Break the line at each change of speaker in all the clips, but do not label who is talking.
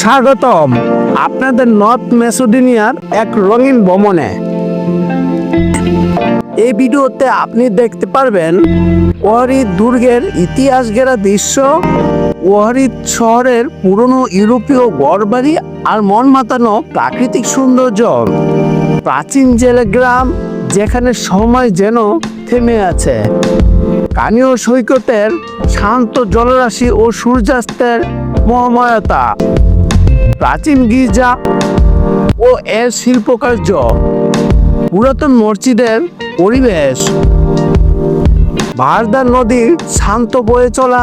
স্বাগতম আপনাদের নর্থ মেসোডিনিয়ার এক রঙিন ভ্রমণে। এই ভিডিওতে আপনি দেখতে পারবেন ওয়ারিদ দুর্গের ইতিহাস ঘেরা দৃশ্য ওয়ারিদ শহরের পুরনো ইউরোপীয় গড়বাড়ি আর মন মাতানো প্রাকৃতিক সৌন্দর্য। প্রাচীন জেলে গ্রাম যেখানে সময় যেন থেমে আছে। কানীয় সৈকতের শান্ত জলরাশি ও সূর্যাস্তের মহাময়তা। প্রাচীন গির্জা ও এর শিল্পকার্য। পুরাতন মসজিদের পরিবেশ। ভারদা নদীর শান্ত বয়ে চলা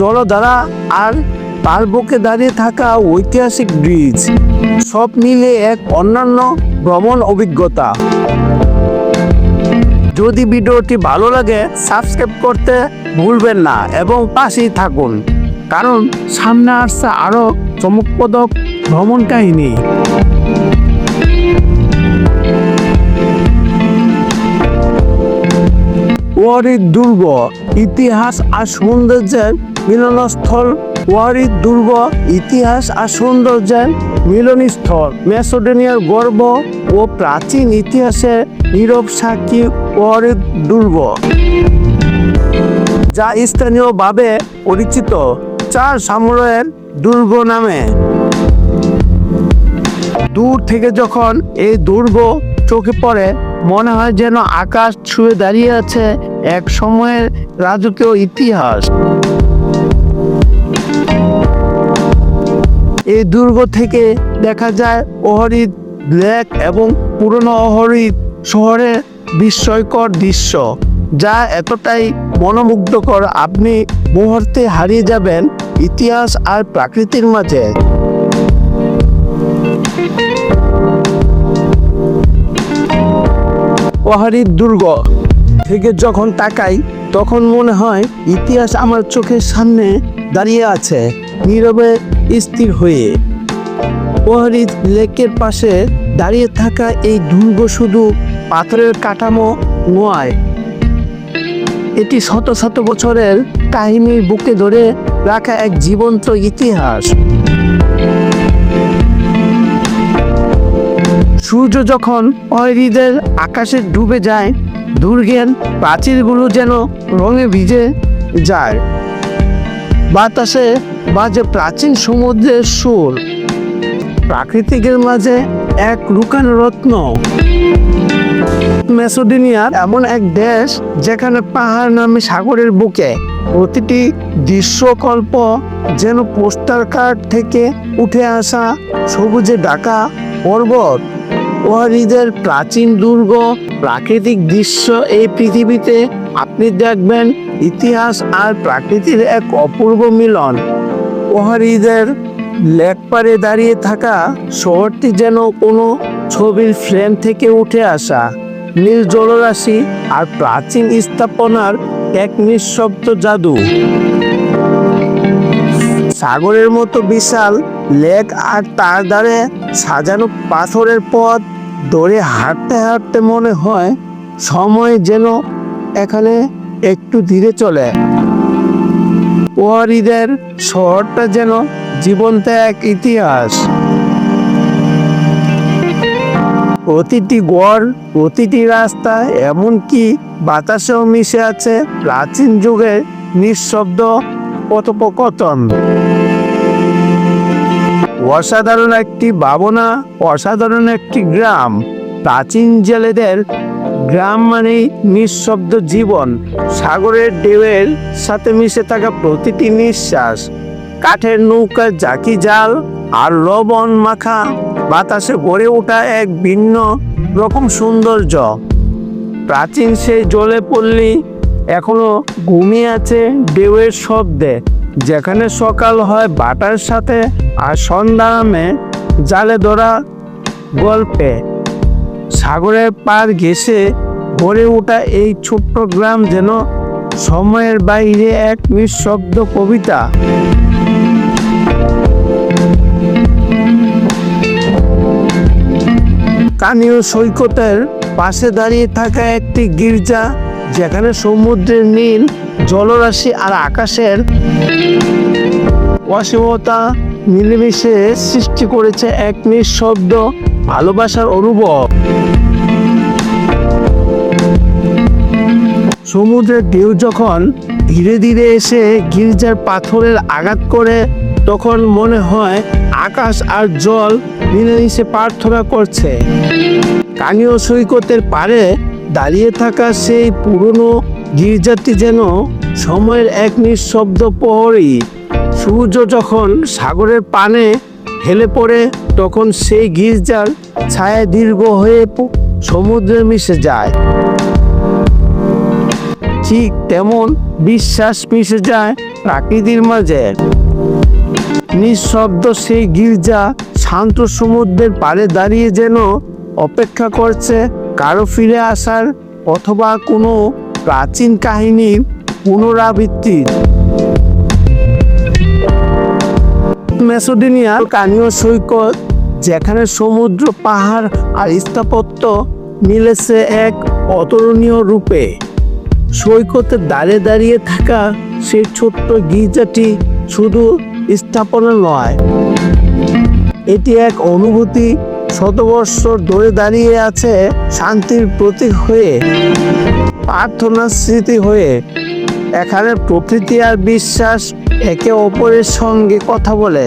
জলধারা আর তার বুকে দাঁড়িয়ে থাকা ঐতিহাসিক ব্রিজ, সব মিলে এক অন্যান্য ভ্রমণ অভিজ্ঞতা। যদি ভিডিওটি ভালো লাগে, সাবস্ক্রাইব করতে ভুলবেন না এবং পাশেই থাকুন। কারণ সামনে আসছে আরও চমকপ্রদক ভ্রমণ কাহিনী। ওয়ারিদ দুর্গ, ইতিহাস আর সৌন্দর্যের মিলনস্থল। ওয়ারিদ দুর্গ, ইতিহাস আর সৌন্দর্যের মিলনস্থল। মেসোডেনিয়ার গর্ব ও প্রাচীন ইতিহাসের নীরব সাক্ষী ওয়ারিদ দুর্গ, যা স্থানীয়ভাবে পরিচিত। চার সামুরাইয়ের দুর্গ নামে। দূর থেকে যখন এই দুর্গ চোখে পড়ে, মনে হয় যেন আকাশ ছুঁয়ে দাঁড়িয়ে আছে এক সময়ের রাজকীয় ইতিহাস। এই দুর্গ থেকে দেখা যায় অহরিদ লেক এবং পুরনো অহরিদ শহরের বিস্ময়কর দৃশ্য। যা এতটাই মনোমুগ্ধকর, আপনি মুহূর্তে হারিয়ে যাবেন ইতিহাস আর প্রাকৃতির মাঝে। পাহাড়ির দুর্গ থেকে যখন তাকাই, তখন মনে হয় ইতিহাস আমার চোখের সামনে দাঁড়িয়ে আছে, নীরবে স্থির হয়ে। পাহাড়ি লেকের পাশে দাঁড়িয়ে থাকা এই দুর্গ শুধু পাথরের কাঠামো নয় এটি শত শত বছরের কাহিনীর বুকে ধরে রাখা এক জীবন্ত ইতিহাস। সূর্য যখন অহরিদের আকাশে ডুবে যায়, দুর্গের প্রাচীরগুলো যেন রঙে ভিজে যায়। বাতাসে বাজে প্রাচীন সমুদ্রের সুর। প্রাকৃতিকের মাঝে এক লুকানো রত্ন। মেসোডিনিয়ার এমন এক দেশ যেখানে পাহাড় নামে সাগরের বুকে প্রতিটি দৃশ্যকল্প যেন পোস্টার কার্ড থেকে উঠে আসা সবুজে ঢাকা পর্বত। ওয়ারিদের প্রাচীন দুর্গ, প্রাকৃতিক দৃশ্য এই পৃথিবীতে আপনি দেখবেন ইতিহাস আর প্রাকৃতির এক অপূর্ব মিলন। ওহারিদের লেকপারে দাঁড়িয়ে থাকা শহরটি যেন কোনো ছবির ফ্রেম থেকে উঠে আসা। নীল জলরাশি আর প্রাচীন স্থাপনার এক নিঃশব্দ জাদু। সাগরের মতো বিশাল লেক আর তার ধারে সাজানো পাথরের পথ ধরে হাঁটতে হাঁটতে মনে হয় সময় যেন এখানে একটু ধীরে চলে। ওয়ারিদের শহরটা যেন জীবন্ত এক ইতিহাস। প্রতিটি গড়, প্রতিটি রাস্তা, এমনকি বাতাসেও মিশে আছে প্রাচীন যুগের নিঃশব্দ কথোপকথন। অসাধারণ একটি ভাবনা, অসাধারণ একটি গ্রাম। প্রাচীন জেলেদের গ্রাম মানেই নিঃশব্দ জীবন। সাগরের ঢেউয়ের সাথে মিশে থাকা প্রতিটি নিঃশ্বাস। কাঠের নৌকা জাকি জাল আর লবণ মাখা বাতাসে গড়ে ওঠা এক ভিন্ন রকম সৌন্দর্য। প্রাচীন সেই জলে পড়লি এখনও ঘুমিয়ে আছে ঢেউয়ের শব্দে, যেখানে সকাল হয় বাটার সাথে আর সন্ধ্যা নামে জালে ধরা গল্পে। সাগরের পার ঘেসে গড়ে ওঠা এই ছোট্ট গ্রাম যেন সময়ের বাইরে এক নিঃশব্দ কবিতা। কানীয় সৈকতের পাশে দাঁড়িয়ে থাকা একটি গির্জা, যেখানে সমুদ্রের নীল, জলরাশি আর আকাশের অসীমতা মিলেমিশে সৃষ্টি করেছে এক নিঃশব্দ ভালোবাসার অনুভব। সমুদ্রের ঢেউ যখন ধীরে ধীরে এসে গির্জার পাথরের আঘাত করে, তখন মনে হয় আকাশ আর জল মিলেমিশে প্রার্থনা করছে। কানীয় সৈকতের পারে দাঁড়িয়ে থাকা সেই পুরনো গির্জাটি যেন সময়ের এক নিঃশব্দ প্রহরী। সূর্য যখন সাগরের পানে হেলে পড়ে, তখন সেই গির্জার ছায়া দীর্ঘ হয়ে সমুদ্রে মিশে যায়। ঠিক তেমন বিশ্বাস মিশে যায় প্রাকৃতির মাঝে। নিঃশব্দ সেই গির্জা শান্ত সমুদ্রের পাড়ে দাঁড়িয়ে যেন অপেক্ষা করছে কারও ফিরে আসার অথবা কোনো প্রাচীন কাহিনীর পুনরাবৃত্তি। মেসোডিনিয়ার কানীয় সৈকত, যেখানে সমুদ্র, পাহাড় আর স্থাপত্য মিলেছে এক অতরণীয় রূপে। সৈকতে দাঁড়িয়ে দাঁড়িয়ে থাকা সেই ছোট্ট গির্জাটি শুধু স্থাপনা নয় এটি এক অনুভূতি। শতবর্ষ ধরে দাঁড়িয়ে আছে শান্তির প্রতীক হয়ে, প্রার্থনার স্মৃতি হয়ে। এখানে প্রকৃতি আর বিশ্বাস একে অপরের সঙ্গে কথা বলে।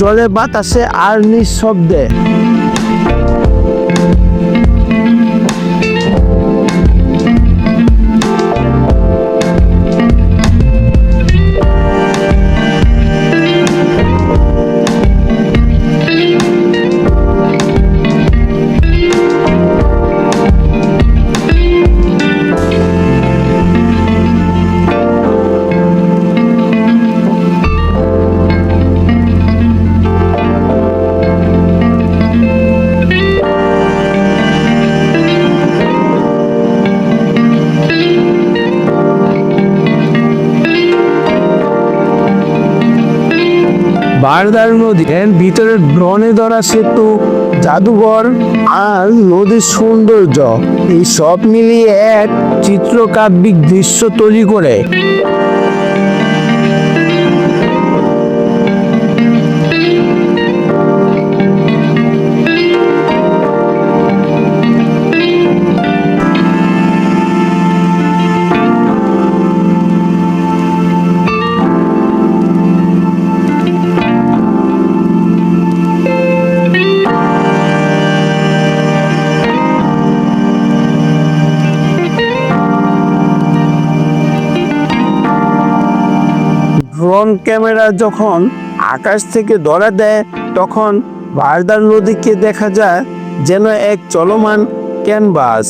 জলে বাতাসে আর নিঃশব্দে। বারদার নদী এর ভিতরে ড্রনে ধরা সেতু, জাদুঘর আর নদীর সৌন্দর্য। এই সব মিলিয়ে এক চিত্রকাব্যিক দৃশ্য তৈরি করে। ক্যামেরা যখন আকাশ থেকে ধরা দেয়, তখন বারদার নদীকে দেখা যায় যেন এক চলমান ক্যানভাস।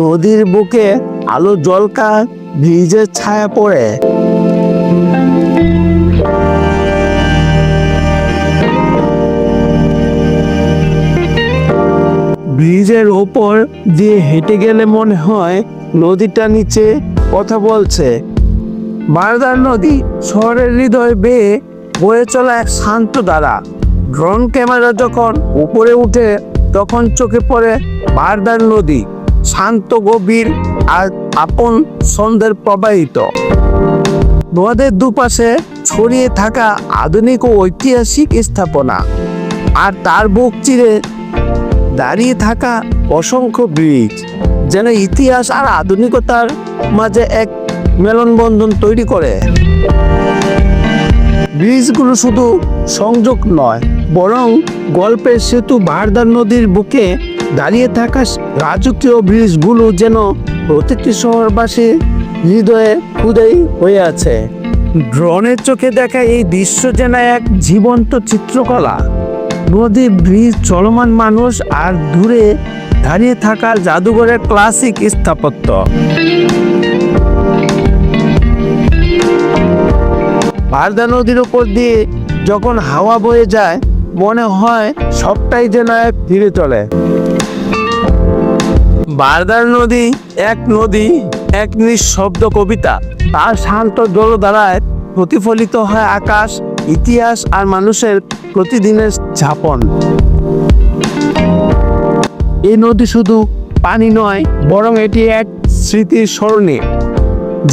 নদীর বুকে আলো জলকা ব্রিজের ছায়া পড়ে। ব্রিজের ওপর দিয়ে হেঁটে গেলে মনে হয় নদীটা নিচে কথা বলছে। বারদার নদী শহরের হৃদয় বেয়ে বয়ে চলা এক শান্ত দ্বারা। ড্রোন ক্যামেরা যখন উপরে উঠে, তখন চোখে পড়ে বারদার নদী, শান্ত, গভীর আর আপন সন্ধ্যের প্রবাহিত। নদের দুপাশে ছড়িয়ে থাকা আধুনিক ও ঐতিহাসিক স্থাপনা আর তার বুক চিরে দাঁড়িয়ে থাকা অসংখ্য ব্রিজ, যেন ইতিহাস আর আধুনিকতার মাঝে এক মেলনবন্ধন তৈরি করে। ব্রিজগুলো শুধু সংযোগ নয়, বরং গল্পের সেতু বারদার নদীর বুকে দাঁড়িয়ে থাকা রাজকীয় ব্রিজগুলো যেন প্রতিটি শহরবাসী হৃদয়ে খুদেই হয়ে আছে। ড্রোনের চোখে দেখা এই দৃশ্য যেন এক জীবন্ত চিত্রকলা। নদী ব্রিজ চলমান মানুষ আর দূরে দাঁড়িয়ে থাকা জাদুঘরের ক্লাসিক স্থাপত্য। বারদা নদীর উপর দিয়ে যখন হাওয়া বয়ে যায়, মনে হয় সবটাই যেন এক ধীরে চলে। বারদার নদী এক নদী, এক নিঃশব্দ কবিতা। তার শান্ত জলধারায় প্রতিফলিত হয় আকাশ, ইতিহাস আর মানুষের প্রতিদিনের ঝাপন এই নদী শুধু পানি নয়, বরং এটি এক স্মৃতির স্মরণে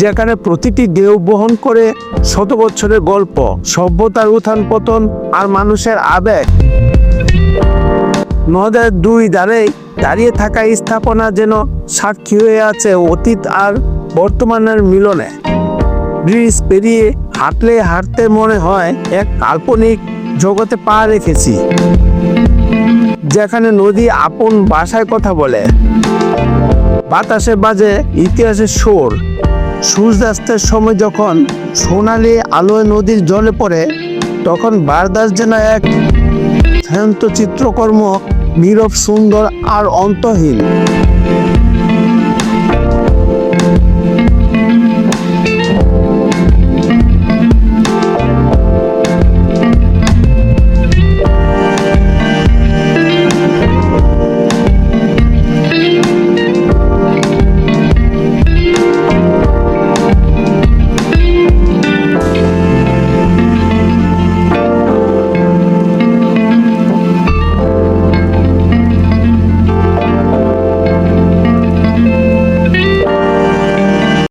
যেখানে প্রতিটি ঢেউ বহন করে শত বছরের গল্প, সভ্যতার উত্থান পতন আর মানুষের আবেগ। নদের দুই ধারে দাঁড়িয়ে থাকা স্থাপনা যেন সাক্ষী হয়ে আছে অতীত আর বর্তমানের মিলনে। ব্রিজ পেরিয়ে হাঁটলে হাঁটতে মনে হয় এক কাল্পনিক জগতে পা রেখেছি, যেখানে নদী আপন ভাষায় কথা বলে। বাতাসে বাজে ইতিহাসের সুর সূর্যাস্তের সময় যখন সোনালি আলোয় নদীর জলে পড়ে, তখন বারদাস যেন এক চিত্রকর্ম, নীরব, সুন্দর আর অন্তহীন।